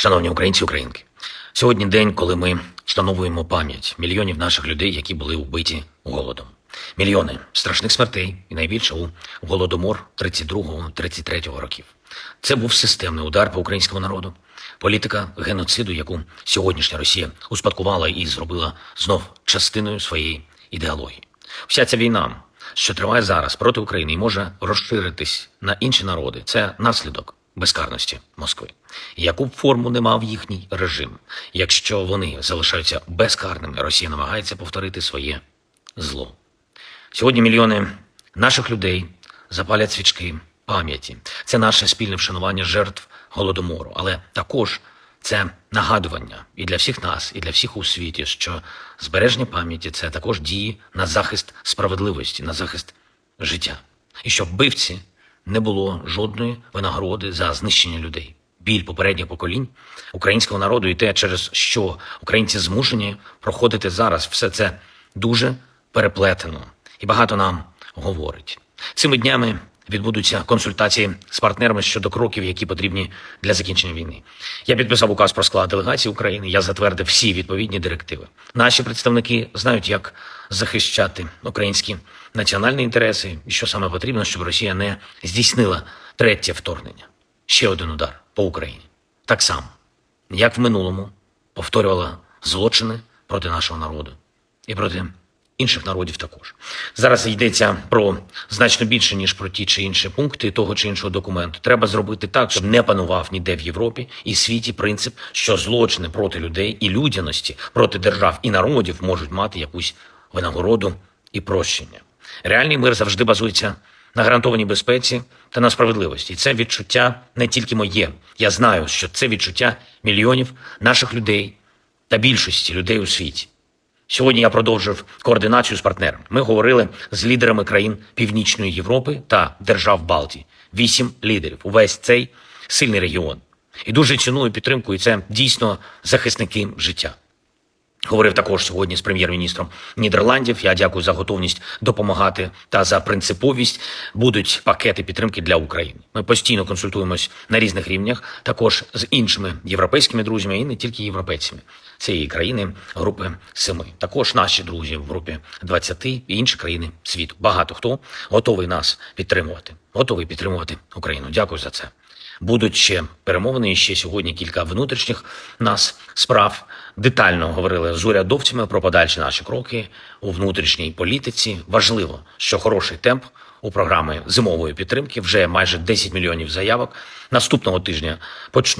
Шановні українці, українки, сьогодні день, коли ми встановуємо пам'ять мільйонів наших людей, які були вбиті голодом. Мільйони страшних смертей і найбільше у голодомор 32-33 років. Це був системний удар по українському народу. Політика геноциду, яку сьогоднішня Росія успадкувала і зробила знов частиною своєї ідеології. Вся ця війна, що триває зараз проти України і може розширитись на інші народи, це наслідок безкарності Москви. Яку б форму не мав їхній режим, якщо вони залишаються безкарними, Росія намагається повторити своє зло. Сьогодні мільйони наших людей запалять свічки пам'яті. Це наше спільне вшанування жертв голодомору, але також це нагадування і для всіх нас, і для всіх у світі, що збереження пам'яті це також дії на захист справедливості, на захист життя. І щоб вбивці не було жодної винагороди за знищення людей. Біль попередніх поколінь українського народу і те, через що українці змушені проходити зараз, все це дуже переплетено і багато нам говорить. Цими днями відбудуться консультації з партнерами щодо кроків, які потрібні для закінчення війни. Я підписав указ про склад делегації України. Я затвердив всі відповідні директиви. Наші представники знають, як захищати українські національні інтереси, і що саме потрібно, щоб Росія не здійснила третє вторгнення. Ще один удар по Україні. Так само, як в минулому повторювала злочини проти нашого народу і проти інших народів також. Зараз йдеться про значно більше, ніж про ті чи інші пункти того чи іншого документу. Треба зробити так, щоб не панував ніде в Європі і світі принцип, що злочини проти людей і людяності проти держав і народів можуть мати якусь винагороду і прощення. Реальний мир завжди базується на гарантованій безпеці та на справедливості. І це відчуття не тільки моє. Я знаю, що це відчуття мільйонів наших людей та більшості людей у світі. Сьогодні я продовжив координацію з партнерами. Ми говорили з лідерами країн Північної Європи та держав Балтії. Вісім лідерів. Увесь цей сильний регіон. І дуже ціную підтримку, і це дійсно захисники життя. Говорив також сьогодні з прем'єр-міністром Нідерландів. Я дякую за готовність допомагати та за принциповість. Будуть пакети підтримки для України. Ми постійно консультуємось на різних рівнях, також з іншими європейськими друзями і не тільки європейцями цієї країни, групи семи. Також наші друзі в групі 20 і інші країни світу. Багато хто готовий нас підтримувати, готовий підтримувати Україну. Дякую за це. Будуть ще перемовини. І ще сьогодні кілька внутрішніх нас справ. Детально говорили з урядовцями про подальші наші кроки у внутрішній політиці. Важливо, що хороший темп у програми зимової підтримки вже майже 10 мільйонів заявок. Наступного тижня почнуть.